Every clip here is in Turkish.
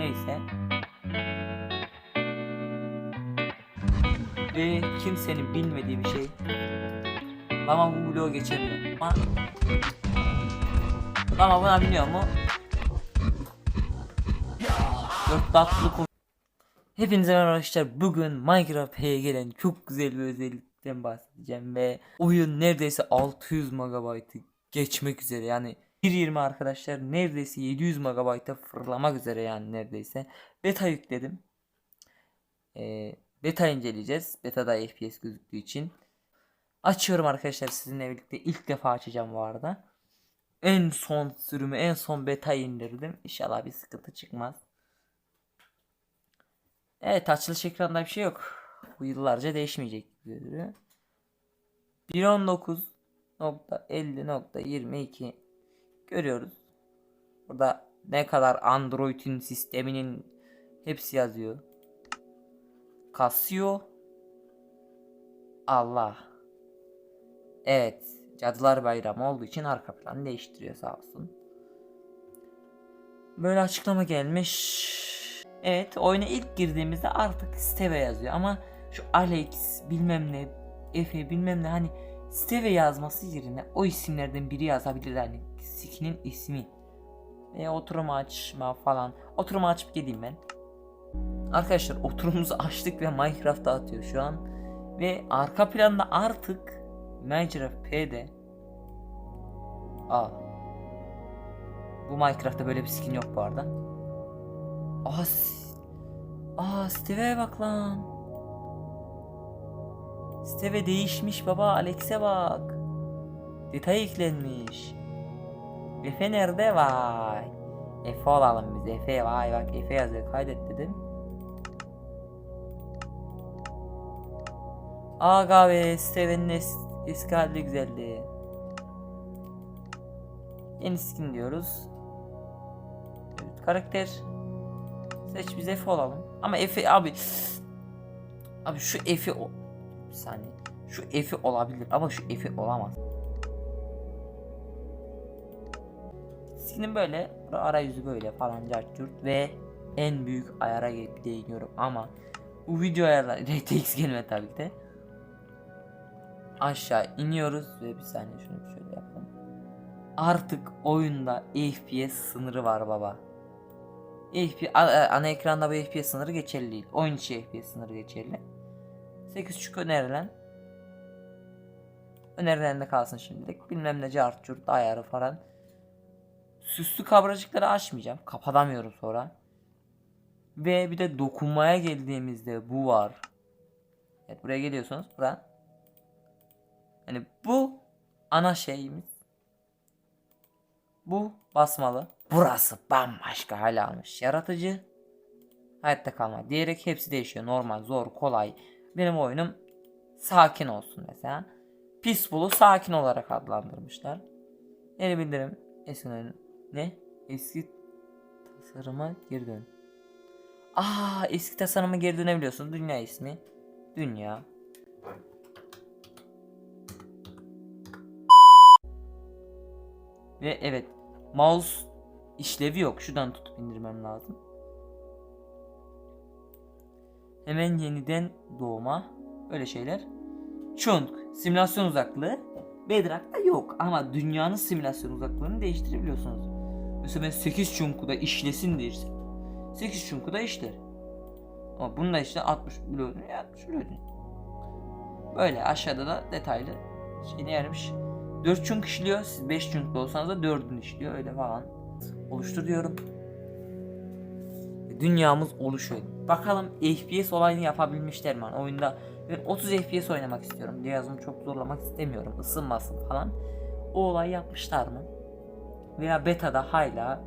neyse. Ve kimsenin bilmediği bir şey. Ama bu bloğu geçemiyor. Ama, ama buna biliyor mu? Dört tatlı Hepinize merhaba arkadaşlar. Bugün Minecraft'e gelen çok güzel bir özellikten bahsedeceğim ve oyun neredeyse 600 MB'ı geçmek üzere yani 1.20 arkadaşlar neredeyse 700 MB'a fırlamak üzere yani neredeyse. Beta yükledim. Ee, beta inceleyeceğiz. Beta'da FPS gözüktüğü için. Açıyorum arkadaşlar sizinle birlikte ilk defa açacağım bu arada. En son sürümü en son beta indirdim. İnşallah bir sıkıntı çıkmaz. Evet açılış ekranında bir şey yok. Bu yıllarca değişmeyecek gibi duruyor. 1.19.50.22 görüyoruz. Burada ne kadar Android'in sisteminin hepsi yazıyor. Kasıyor. Allah. Evet. Cadılar Bayramı olduğu için arka planı değiştiriyor sağ olsun. Böyle açıklama gelmiş. Evet oyuna ilk girdiğimizde artık Steve yazıyor ama şu Alex bilmem ne Efe bilmem ne hani Steve yazması yerine o isimlerden biri yazabilir hani skinin ismi. Ve oturum açma falan. Oturumu açıp geleyim ben. Arkadaşlar oturumumuzu açtık ve Minecraft'a atıyor şu an. Ve arka planda artık Minecraft P'de Aa. Bu Minecraft'ta böyle bir skin yok bu arada. Aa, Aa Steve'e bak lan. Steve değişmiş baba. Alex'e bak. Detay eklenmiş. Efe nerede? Vay. Efe olalım biz. Efe vay bak Efe yazıyor. Kaydet dedim. Aga be Steve'nin es eski hali güzeldi. Skin diyoruz. Evet, karakter. Seç biz Efe olalım. Ama Efe abi. Abi şu Efe o. Bir saniye. Şu Efe olabilir ama şu Efe olamaz. Skinin böyle arayüzü böyle falan cartçurt ve en büyük ayara gelip değiniyorum ama bu video ayarları RTX gelmedi tabii de. Aşağı iniyoruz ve bir saniye şunu şöyle yapalım. Artık oyunda FPS sınırı var baba. FPS, a- ana ekranda bu FPS sınırı geçerli değil. Oyun içi FPS sınırı geçerli. 8.5 önerilen. Önerilen de kalsın şimdilik. Bilmem ne cart ayarı falan. Süslü kabracıkları açmayacağım. Kapatamıyorum sonra. Ve bir de dokunmaya geldiğimizde bu var. Evet buraya geliyorsunuz. Bura. Yani bu ana şeyimiz. Bu basmalı. Burası bambaşka hal almış. Yaratıcı. Hayatta kalma diyerek hepsi değişiyor. Normal, zor, kolay. Benim oyunum sakin olsun mesela. Peaceful'u sakin olarak adlandırmışlar. Yeni bildirim. Eski ne? Eski tasarıma geri dön. Aa eski tasarıma geri dönebiliyorsun. Dünya ismi. Dünya. Ve evet mouse işlevi yok. Şuradan tutup indirmem lazım. Hemen yeniden doğma. Öyle şeyler. Chunk simülasyon uzaklığı. Bedrock'ta yok ama dünyanın simülasyon uzaklığını değiştirebiliyorsunuz. Mesela ben 8 Chunk'u da işlesin dersem. 8 Chunk'u da işler. Ama bunda işte 60 bloğunu 60 bloğunu. Böyle aşağıda da detaylı şeyini yermiş. 4 chunk işliyor. Siz 5 chunk'lu olsanız da 4'ünü işliyor. Öyle falan. Oluştur diyorum. Dünyamız oluşuyor. Bakalım FPS olayını yapabilmişler mi? Oyunda ben 30 FPS oynamak istiyorum. Cihazımı çok zorlamak istemiyorum. Isınmasın falan. O olayı yapmışlar mı? Veya beta'da hala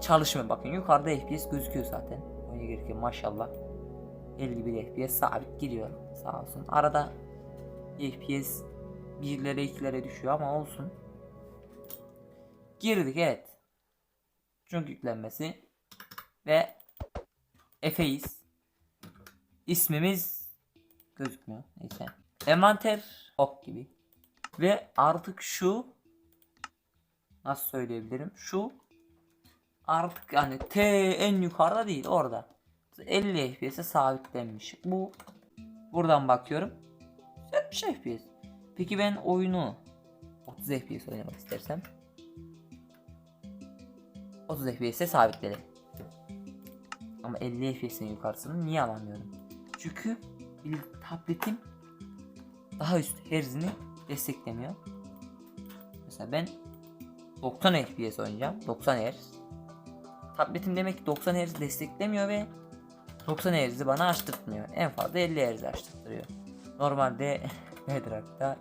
çalışmıyor. Bakın yukarıda FPS gözüküyor zaten. Oyuna gelirken maşallah. 51 FPS sabit giriyor. Sağ olsun. Arada FPS birlere ikilere düşüyor ama olsun. Girdik evet. Çünkü yüklenmesi ve Efe'yiz. İsmimiz gözükmüyor. Neyse. Envanter ok gibi. Ve artık şu nasıl söyleyebilirim? Şu artık yani T en yukarıda değil orada. 50 FPS'e sabitlenmiş. Bu buradan bakıyorum. 70 FPS. Peki ben oyunu 30 FPS oynamak istersem 30 FPS'e sabitledi. Ama 50 FPS'in yukarısını niye alamıyorum? Çünkü bir tabletim daha üst herzini desteklemiyor. Mesela ben 90 FPS oynayacağım. 90 Hz. Tabletim demek ki 90 Hz desteklemiyor ve 90 Hz'i bana açtırtmıyor. En fazla 50 Hz açtırtıyor. Normalde Bedrock'ta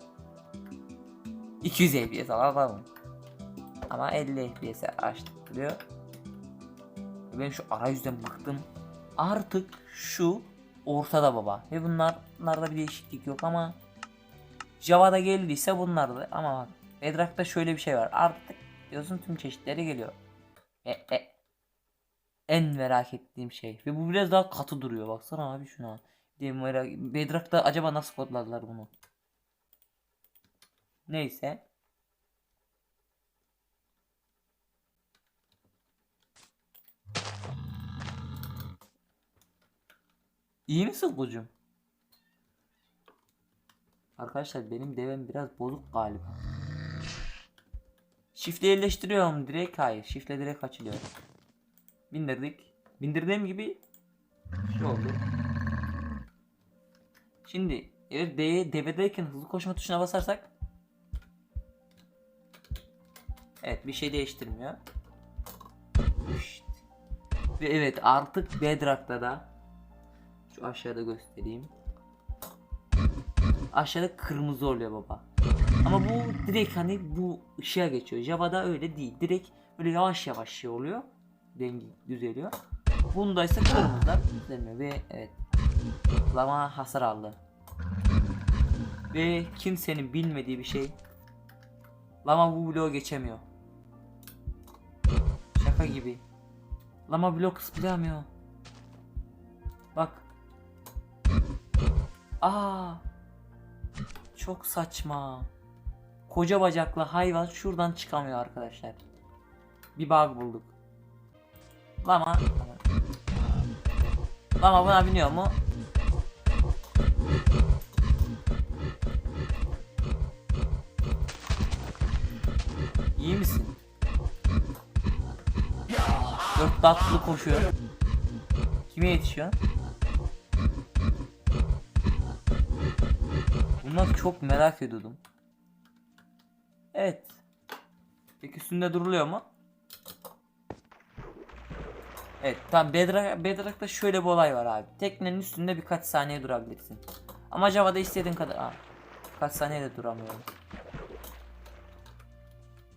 200 FPS alamam. Ama 50 FPS'e açtırtıyor. Ben şu arayüzden bıktım. Artık şu ortada baba. Ve bunlar bunlarda bir değişiklik yok ama Java'da geldiyse bunlardı ama bak Bedrock'ta şöyle bir şey var. Artık diyorsun tüm çeşitleri geliyor. E, e. En merak ettiğim şey. Ve bu biraz daha katı duruyor. Baksana abi şuna. Diye merak... Bedrock'ta acaba nasıl kodladılar bunu? Neyse. İyi misin kucum? Arkadaşlar benim devem biraz bozuk galiba. Şifle yerleştiriyorum direkt hayır. Şifle direkt açılıyor. Bindirdik. Bindirdiğim gibi şey oldu. Şimdi eğer D'ye devredeyken hızlı koşma tuşuna basarsak Evet bir şey değiştirmiyor. İşte. Ve evet artık Bedrock'ta da şu aşağıda göstereyim. Aşağıda kırmızı oluyor baba. Ama bu direkt hani bu ışığa geçiyor. Java'da öyle değil. Direkt böyle yavaş yavaş şey oluyor. Dengi düzeliyor. Bunda ise kırmızılar düzelmiyor ve evet. Lama hasar aldı. Ve kimsenin bilmediği bir şey. Lama bu bloğu geçemiyor. Şaka gibi. Lama blok zıplayamıyor. Bak. Aa. Çok saçma. Koca bacaklı hayvan şuradan çıkamıyor arkadaşlar. Bir bug bulduk. Lama. Lama buna biniyor mu? İyi misin? Dört tatlı koşuyor. Kime yetişiyor? Bunlar çok merak ediyordum. Evet. Peki üstünde duruluyor mu? Evet tamam Bedrock, Bedrock'ta şöyle bir olay var abi. Teknenin üstünde birkaç saniye durabilirsin. Ama Java'da istediğin kadar... Aa, kaç saniye de duramıyorum.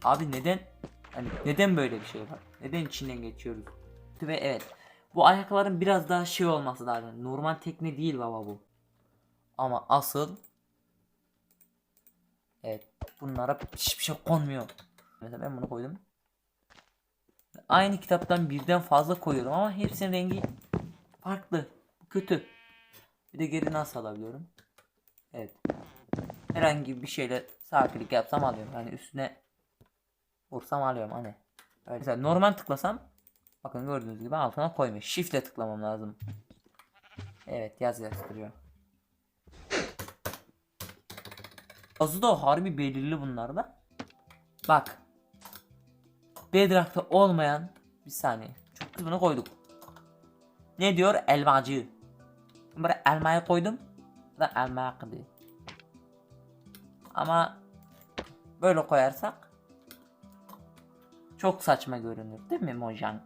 Abi neden? Hani neden böyle bir şey var? Neden içinden geçiyoruz? Ve evet. Bu ayakların biraz daha şey olması lazım. Normal tekne değil baba bu. Ama asıl Evet. Bunlara hiçbir şey konmuyor. Mesela ben bunu koydum. Aynı kitaptan birden fazla koyuyorum ama hepsinin rengi farklı. Kötü. Bir de geri nasıl alabiliyorum? Evet. Herhangi bir şeyle sağ yapsam alıyorum. Yani üstüne vursam alıyorum hani. Öyle. Mesela normal tıklasam bakın gördüğünüz gibi altına koymuş. Shift'le tıklamam lazım. Evet yaz yazdırıyor. Azı da harbi belirli bunlarda. Bak. Bedrock'ta olmayan bir saniye. Çok kısmını koyduk. Ne diyor? Elmacı. Buraya elmayı koydum. Da elma kıdı. Ama böyle koyarsak çok saçma görünür değil mi Mojang?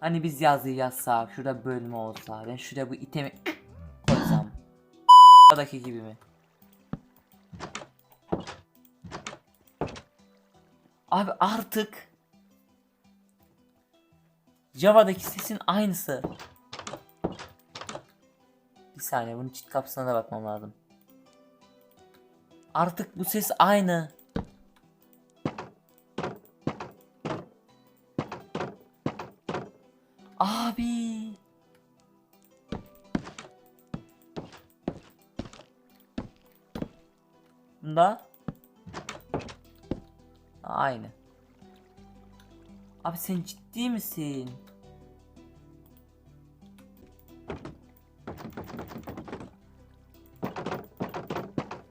Hani biz yazıyı yazsak, şurada bölme olsa, ben şuraya bu itemi koysam. Buradaki gibi mi? Abi artık Java'daki sesin aynısı. Bir saniye bunun çift kapısına da bakmam lazım. Artık bu ses aynı. Abi. Bunda Aynı. Abi sen ciddi misin?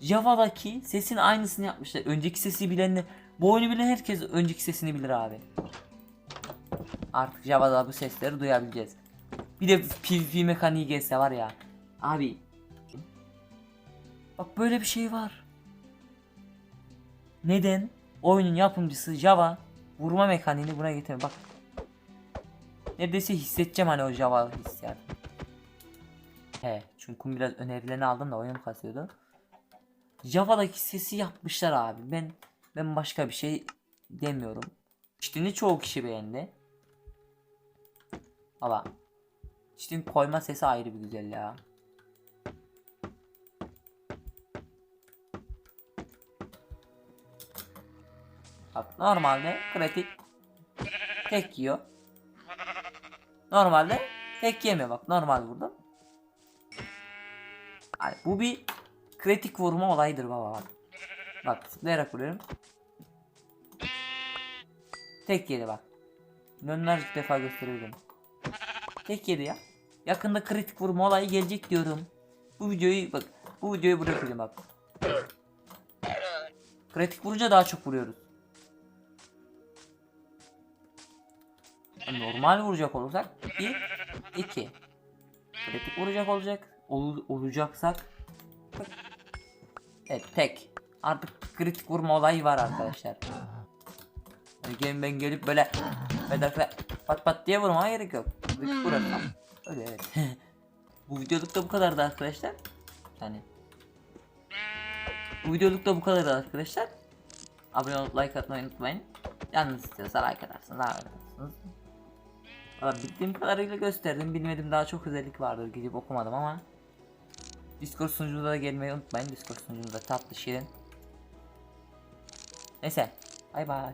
Java'daki sesin aynısını yapmışlar. Önceki sesi bilenle bu oyunu bilen herkes önceki sesini bilir abi. Artık Java'da bu sesleri duyabileceğiz. Bir de PvP mekaniği gelse var ya. Abi. Bak böyle bir şey var. Neden? Oyunun yapımcısı Java vurma mekaniğini buna getirmiyor. Bak. Neredeyse hissedeceğim hani o Java hissiyatı. He, çünkü biraz önerilerini aldım da oyun kasıyordu. Java'daki sesi yapmışlar abi. Ben ben başka bir şey demiyorum. İşte çoğu kişi beğendi. Valla. İşte koyma sesi ayrı bir güzel ya. Bak normalde kritik tek yiyor. Normalde tek yemiyor bak normal vurdum. Hani bu bir kritik vurma olayıdır baba bak. Bak tıklayarak vuruyorum. Tek yedi bak. Milyonlarca defa gösterebilirim. Tek yedi ya. Yakında kritik vurma olayı gelecek diyorum. Bu videoyu bak. Bu videoyu bırakacağım bak. Kritik vurunca daha çok vuruyoruz. Normal vuracak olursak 1 2 kritik vuracak olacak. Ol, olacaksak Evet tek. Artık kritik vurma olayı var arkadaşlar. Yani gelin ben gelip böyle bedava pat pat diye vurmaya gerek yok. Kritik vurursam öyle evet. Bu videoluk da bu kadardı arkadaşlar. Yani bu videoluk da bu kadardı arkadaşlar. Abone olup like atmayı unutmayın. Yalnız istiyorsa like atarsınız abi atarsınız Valla bildiğim kadarıyla gösterdim. Bilmedim daha çok özellik vardır gidip okumadım ama. Discord sunucumuza da gelmeyi unutmayın. Discord sunucumuzda tatlı şirin. Neyse. Bay bay.